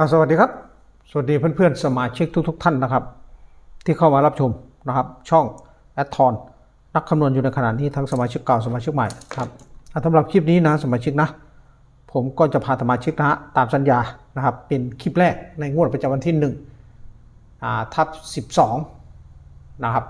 อาสวัสดีครับ สวัสดีเพื่อนๆ สมาชิกทุกๆท่านนะครับ ที่เข้ามารับชมนะครับ ช่องแอดทอนนักคำนวณอยู่ในขณะนี้ทั้งสมาชิกเก่าสมาชิกใหม่ครับสำหรับคลิปนี้นะสมาชิกนะ ผมก็จะพาสมาชิกนะฮะตามสัญญานะครับ เป็นคลิปแรกในงวดประจำวันที่1อ่าทับ12นะครับ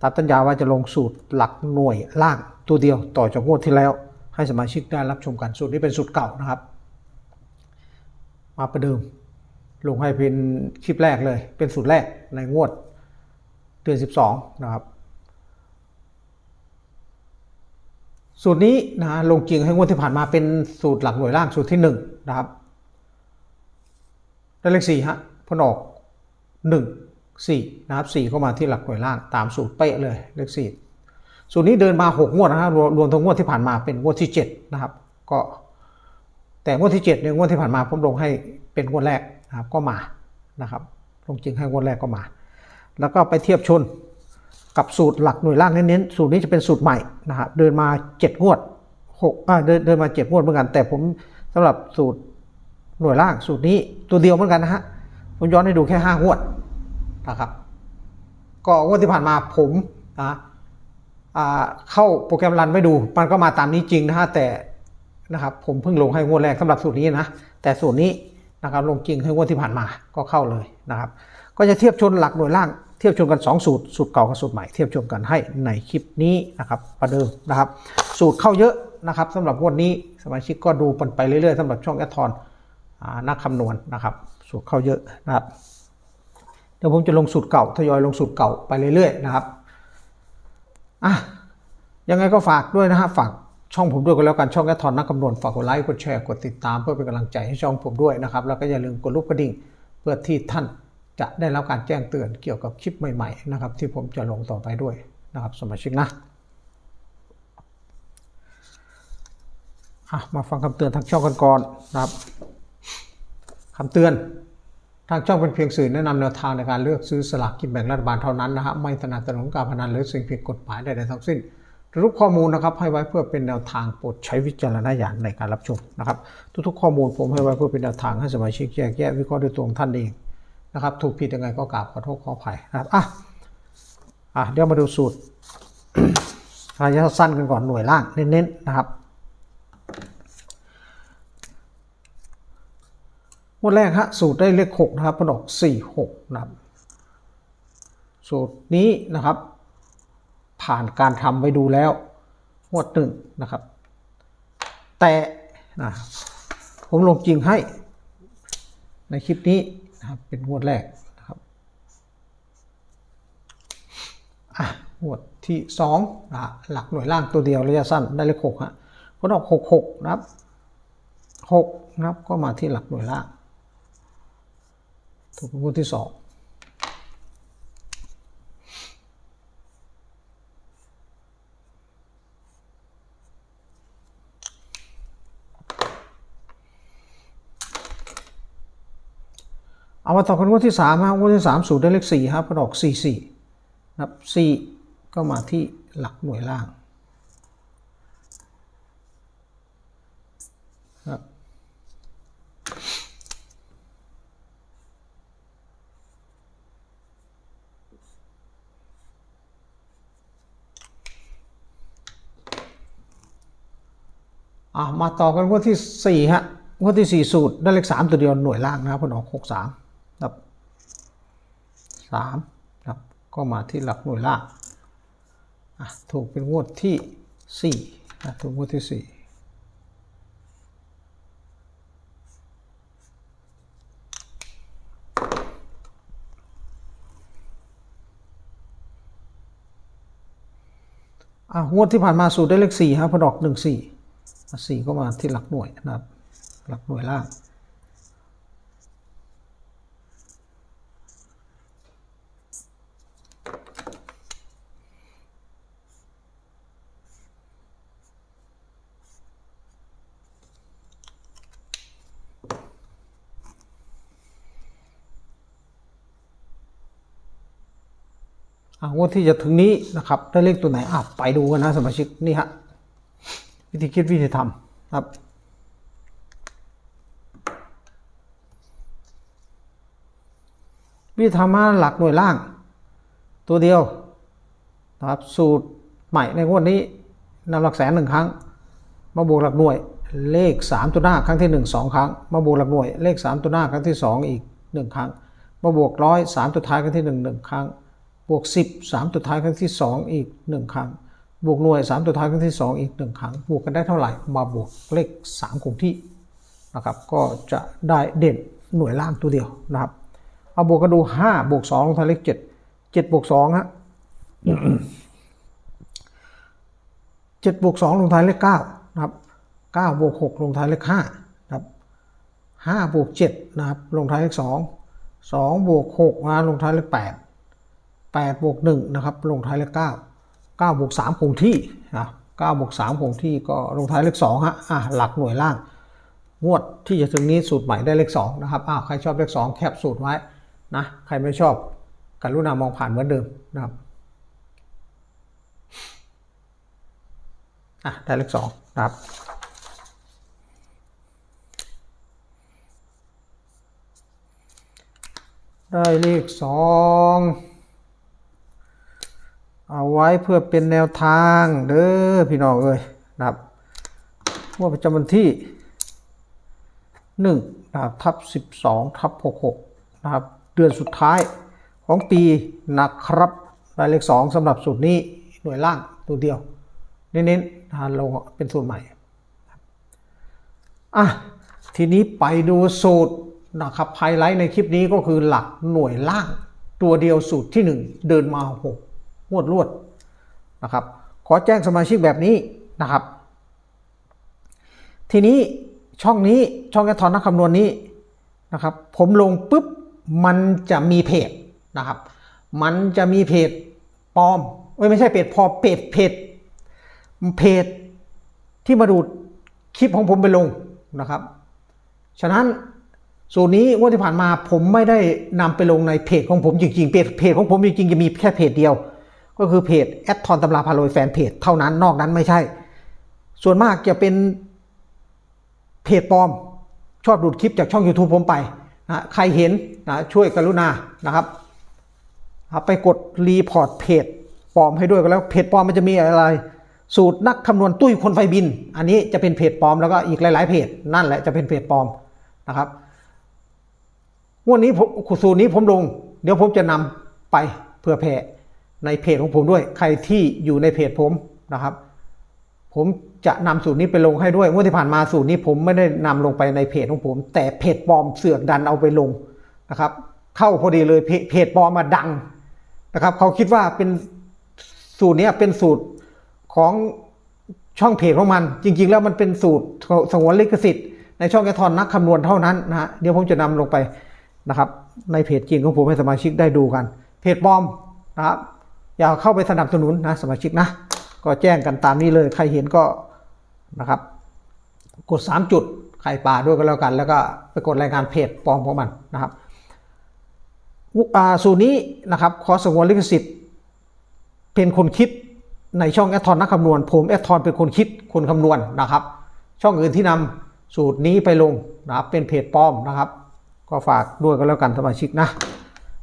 ตามสัญญาว่าจะลงสูตรหลักหน่วยล่างตัวเดียวต่อจากงวดที่แล้ว ให้สมาชิกได้รับชมกันสูตรนี้เป็นสูตรเก่านะครับ มาประเดิม ลงให้เป็นคลิปแรกเลย เป็นสูตรแรกในงวดเดือน 12 นะครับ สูตรนี้นะลงจริงให้งวดที่ผ่านมาเป็นสูตรหลักหน่วยล่างสูตรที่ 1 นะครับได้เลข4ฮะพนออก 1 4 นะครับ 4 เข้ามาที่หลักหน่วยล่างตามสูตรเป๊ะเลยเลข4สูตรนี้เดินมา 6 งวดนะครับรวมรวมทั้งงวดที่ผ่านมาเป็นงวดที่ 7 นะครับ ก็ แต่งวดที่7เนี่ยงวดที่ผ่านมาผมลงให้เป็นงวดแรกนะครับก็มานะครับลงจริงให้งวดแรกก็มา แล้วก็ไปเทียบชนกับสูตรหลักหน่วยล่างเน้นๆสูตรนี้จะเป็นสูตรใหม่นะครับเดินมา7งวด6อ่าเดินเดินมา7งวดเหมือนกัน แต่ผมสำหรับสูตรหน่วยล่างสูตรนี้ตัวเดียวเหมือนกันนะฮะผมย้อนให้ดูแค่5งวดนะครับก็งวดที่ผ่านมาผมนะอ่าเข้าโปรแกรมรันไม่ดู มันก็มาตามนี้จริงนะฮะแต่ นะครับ ผมเพิ่งลงให้งวดแรกสำหรับสูตรนี้นะ แต่สูตรนี้นะครับลงจริงให้งวดที่ผ่านมาก็เข้าเลยนะครับ ก็จะเทียบชนหลักหน่วยล่างเทียบชนกัน 2 สูตร สูตรเก่ากับสูตรใหม่เทียบชนกันให้ในคลิปนี้นะครับประเดิมนะครับ สูตรเข้าเยอะนะครับสำหรับงวดนี้สมาชิกก็ดูไปเรื่อยๆสำหรับช่องแอดทอนนักคำนวณนะครับ สูตรเข้าเยอะนะครับเดี๋ยวผมจะลงสูตรเก่าทยอยลงสูตรเก่าไปเรื่อยๆนะครับอะยังไงก็ฝากด้วยนะฮะฝาก ช่องผมด้วยก็แล้วกันช่องแอทอนนักคำนวณฝากกดไลค์กดแชร์กดติดตามเพื่อเป็นกำลังใจให้ช่องผมด้วยนะครับ แล้วก็อย่าลืมกดรูปกระดิ่ง เพื่อที่ท่านจะได้รับการแจ้งเตือนเกี่ยวกับคลิปใหม่ๆนะครับ ที่ผมจะลงต่อไปด้วยนะครับ สมาชิกนะอะมาฟังคำเตือนทางช่องกันก่อนนะครับคำเตือนทางช่องเป็นเพียงสื่อแนะนำแนวทางในการเลือกซื้อสลากกินแบ่งรัฐบาลเท่านั้นนะฮะไม่สนับสนุนการพนันหรือสิ่งผิดกฎหมายใดๆทั้งสิ้น ทุกข้อมูลนะครับให้ไว้เพื่อเป็นแนวทางโปรดใช้วิจารณญาณในการรับชมนะครับ ทุกๆ ข้อมูลผมให้ไว้เพื่อเป็นแนวทางให้สมาชิกแยกแยะวิเคราะห์ด้วยตัวของท่านเองนะครับ ถูกผิดยังไงก็กราบขอโทษขออภัยนะครับอะอะเดี๋ยวมาดูสูตรระยะสั้นกันก่อนหน่วยล่างเน้นๆนะครับงวดแรกฮะสูตรได้เลขหกนะครับผนออกสี่หกนะครับสูตรนี้นะครับ ผ่านการทำไปดูแล้วงวดหนึ่งนะครับ แต่นะผมลงจริงให้ในคลิปนี้นะครับเป็นงวดแรกนะครับอะงวดที่สองนะหลักหน่วยล่างตัวเดียวระยะสั้นได้เลขหกฮะผลออกหกหกนะครับหกนะครับก็มาที่หลักหน่วยล่างถูกเป็นงวดที่สอง เอามาต่อกันงวดที่สามครับงวดที่สามสูตรได้เลขสี่ครับพอดอกสี่สี่นะครับสี่ก็มาที่หลักหน่วยล่างครับอะมาต่อกันงวดที่สี่ฮะงวดที่สี่สูตรได้เลขสามตัวเดียวหน่วยล่างนะครับผลออก หกสามครับสามครับก็มาที่หลักหน่วยล่างถูกเป็นงวดที่สี่นะถูกงวดที่สี่อะงวดที่ผ่านมาสูตรได้เลขสี่ครับผลออกหนึ่งสี่สี่ก็มาที่หลักหน่วยนะครับ หลักหน่วยล่าง งวดที่จะถึงนี้นะครับได้เลขตัวไหนอะไปดูกันนะสมาชิกนี่ฮะวิธีคิดวิธีทำครับวิธีทำมาหลักหน่วยล่าง ตัวเดียวนะครับสูตรใหม่ในงวดนี้นำหลักแสนหนึ่งครั้ง มาบวกหลักหน่วยเลข 3 ตัวหน้าครั้งที่ 1 2 ครั้ง มาบวกหลักหน่วยเลข 3 ตัวหน้าครั้งที่ 2 อีก 1 ครั้ง มาบวกร้อยสามตัวท้ายครั้งที่ 1 1 ครั้ง บวก 10 3 ตัวท้ายครั้งที่ 2 อีก 1 ครั้ง บวกหน่วย 3 ตัวท้ายครั้งที่ 2 อีก 1 ครั้ง บวกกันได้เท่าไหร่มาบวกเลข 3 คงที่นะครับก็จะได้เด่นหน่วยล่างตัวเดียวนะครับ เอาบวกกันดู 5 บวก2ลงท้ายเลข 7 7บวก2ฮะ7บวก2ลงท้ายเลข9นะครับ9บวก6ลงท้ายเลข5นะครับ5บวก7นะครับลงท้ายเลข 2 2บวก6นะลงท้ายเลข8 8บวก1นะครับลงท้ายเลข9 9บวก3คงที่นะ9บวก3คงที่ก็ลงท้ายเลข2ฮะอะหลักหน่วยล่างงวดที่จะถึงนี้สูตรใหม่ได้เลข2นะครับอ้าวใครชอบเลข 2 แคปสูตรไว้นะใครไม่ชอบกรุณามองผ่านเหมือนเดิมนะครับอะได้เลขสองนะครับได้เลขสอง เอาไว้เพื่อเป็นแนวทางเด้อพี่น้องเอ้ยนะครับงว่าประจำวันที่หนึ่งนะครับทับสิบสองทับหกหกนะครับเดือนสุดท้ายของปีนะครับได้เลขสองสำหรับสูตรนี้หน่วยล่างตัวเดียวเน้นๆนะลงเป็นสูตรใหม่อะทีนี้ไปดูสูตรนะครับไฮไลท์ในคลิปนี้ก็คือหลักหน่วยล่างตัวเดียวสูตรที่ 1 เดินมา 6 งวดรวดนะครับ ขอแจ้งสมาชิกแบบนี้นะครับ ทีนี้ช่องนี้ช่องแอทอนนักคำนวณนี้นะครับ ผมลงปุ๊บมันจะมีเพจนะครับ มันจะมีเพจปลอมเอ้ยไม่ใช่เพจพอเพจเพจเพจที่มาดูดคลิปของผมไปลงนะครับ ฉะนั้นสูตรนี้งวดที่ผ่านมาผมไม่ได้นำไปลงในเพจของผมจริงๆเพจเพจของผมจริงๆจะมีแค่เพจเดียว ก็คือเพจแอดทอนตำราพาโรยแฟนเพจเท่านั้นนอกนั้นไม่ใช่ ส่วนมากจะเป็นเพจปลอม ชอบดูดคลิปจากช่อง YouTube ผมไปนะใครเห็นนะช่วยกรุณานะครับไปกดรีพอร์ตเพจปลอมให้ด้วยก็แล้วเพจปลอมมันจะมีอะไร สูตรนักคำนวณตุ้ยคนไฟบิน อันนี้จะเป็นเพจปลอมแล้วก็อีกหลาย ๆ เพจนั่นแหละจะเป็นเพจปลอมนะครับวันนี้ผมสูตรนี้ผมลง เดี๋ยวผมจะนำไปเพื่อแผ่ ในเพจของผมด้วย ใครที่อยู่ในเพจผมนะครับ ผมจะนำสูตรนี้ไปลงให้ด้วยเมื่อที่ผ่านมาสูตรนี้ผมไม่ได้นำลงไปในเพจของผม แต่เพจปลอมเสือกดันเอาไปลงนะครับ เข้าพอดีเลยเพจเพจปลอมมาดังนะครับ เขาคิดว่าเป็นสูตรนี้เป็นสูตรของช่องเพจของมัน จริง ๆ แล้วมันเป็นสูตรสงวนลิขสิทธิ์ในช่องแกทอนนักคำนวณเท่านั้นนะฮะเดี๋ยวผมจะนำลงไปนะครับ ในเพจจริงของผมให้สมาชิกได้ดูกัน เพจปลอมนะครับ อย่าเข้าไปสนับสนุนนะสมาชิกนะ ก็แจ้งกันตามนี้เลย ใครเห็นก็นะครับ กด 3 จุดใครป่าด้วยก็แล้วกัน แล้วก็ไปกดรายงานเพจปลอมของมันนะครับสูตรนี้นะครับขอสงวนลิขสิทธิ์เป็นคนคิดในช่องแอทอนนักคำนวณ ผมแอทอนเป็นคนคิดคนคำนวณนะครับ ช่องอื่นที่นำสูตรนี้ไปลงนะครับเป็นเพจปลอมนะครับ ก็ฝากด้วยก็แล้วกันสมาชิกนะ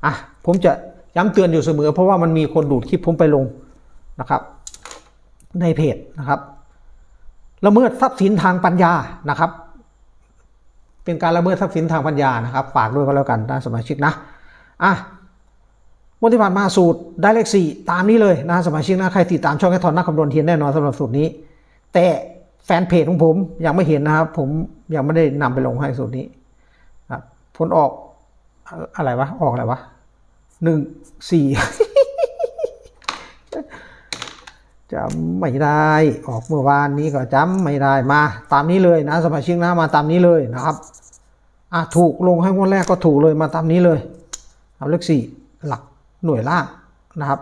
อะผมจะ ย้ำเตือนอยู่เสมอ เพราะว่ามันมีคนดูดคลิปผมไปลงนะครับ ในเพจนะครับละเมิดทรัพย์สินทางปัญญานะครับ เป็นการละเมิดทรัพย์สินทางปัญญานะครับฝากด้วยก็แล้วกันนะสมาชิกนะอะงวดที่ผ่านมาสูตรได้เลขสี่ตามนี้เลยนะสมาชิกนะใครติดตามช่องแคทอนนักคำนวณเทียนแน่นอนสำหรับสูตรนี้ แต่แฟนเพจของผมยังไม่เห็นนะครับ ผมยังไม่ได้นำไปลงให้สูตรนี้ผลออกอะไรวะออกอะไรวะ หนึ่งสี่จำไม่ได้ ออกเมื่อวานนี้ก็จำไม่ได้มาตามนี้เลยนะสมาชิกนะมาตามนี้เลยนะครับอะถูกลงให้งวดแรกก็ถูกเลยมาตามนี้เลยเอาเลขสี่หลักหน่วยล่างนะครับ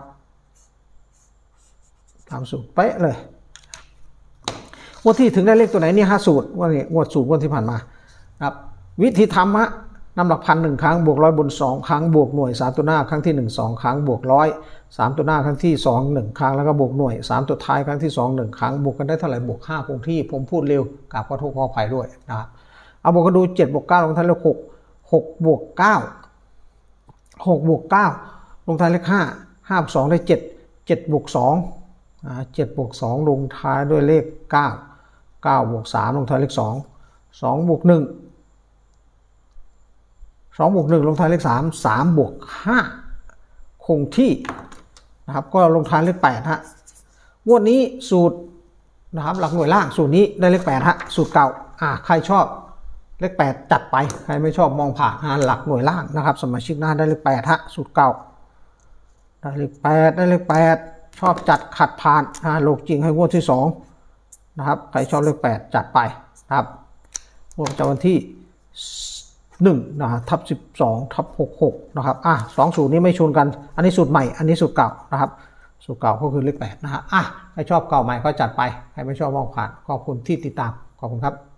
ตามสูตรเป๊ะเลยงวดที่ถึงได้เลขตัวไหนนี่ห้าสูตรว่านี่งวดสูตรงวดที่ผ่านมาครับ วิธีทำฮะ นำหลักพันหนึ่งครั้งบวกร้อยบนสองครั้งบวกหน่วยสามตัวหน้าครั้งที่หนึ่งสองครั้งบวกร้อยสามตัวหน้าครั้งที่สองหนึ่งครั้งแล้วก็บวกหน่วยสามตัวท้ายครั้งที่สองหนึ่งครั้งบวกกันได้เท่าไหร่บวกห้าคงที่ผมพูดเร็วกราบขอโทษขออภัยด้วยนะครับเอาบวกกันดูเจ็ดบวกเก้าลงท้ายเลขหกหกบวกเก้าหกบวกเก้าลงท้ายเลขห้าห้าบวกสองได้เจ็ดเจ็ดบวกสองอ่าเจ็ดบวกสองลงท้ายด้วยเลขเก้าเก้าบวกสามลงท้ายเลขสองสองบวกหนึ่ง สองบวกหนึ่งลงท้ายเลขสามสามบวกห้าคงที่นะครับก็ลงท้ายเลขแปดฮะงวดนี้สูตรนะครับหลักหน่วยล่างสูตรนี้ได้เลขแปดฮะสูตรเก่าอ่าใครชอบเลขแปดจัดไปใครไม่ชอบมองผ่านงานหลักหน่วยล่างนะครับ สมาชิกหน้าได้เลขแปดฮะสูตรเก่าได้เลขแปดได้เลขแปดชอบจัดขัดผ่านอ่าโลกจริงให้งวดที่สองนะครับใครชอบเลขแปดจัดไปนะครับงวดประจำวันที่ หนึ่งนะฮะทับสิบสองทับหกหกนะครับอะสองสูตรนี้ไม่ชนกัน อันนี้สูตรใหม่ อันนี้สูตรเก่านะครับ สูตรเก่าก็คือเลขแปดนะฮะอะใครชอบเก่าใหม่ก็จัดไป ใครไม่ชอบมองผ่านขอบคุณที่ติดตาม ขอบคุณครับ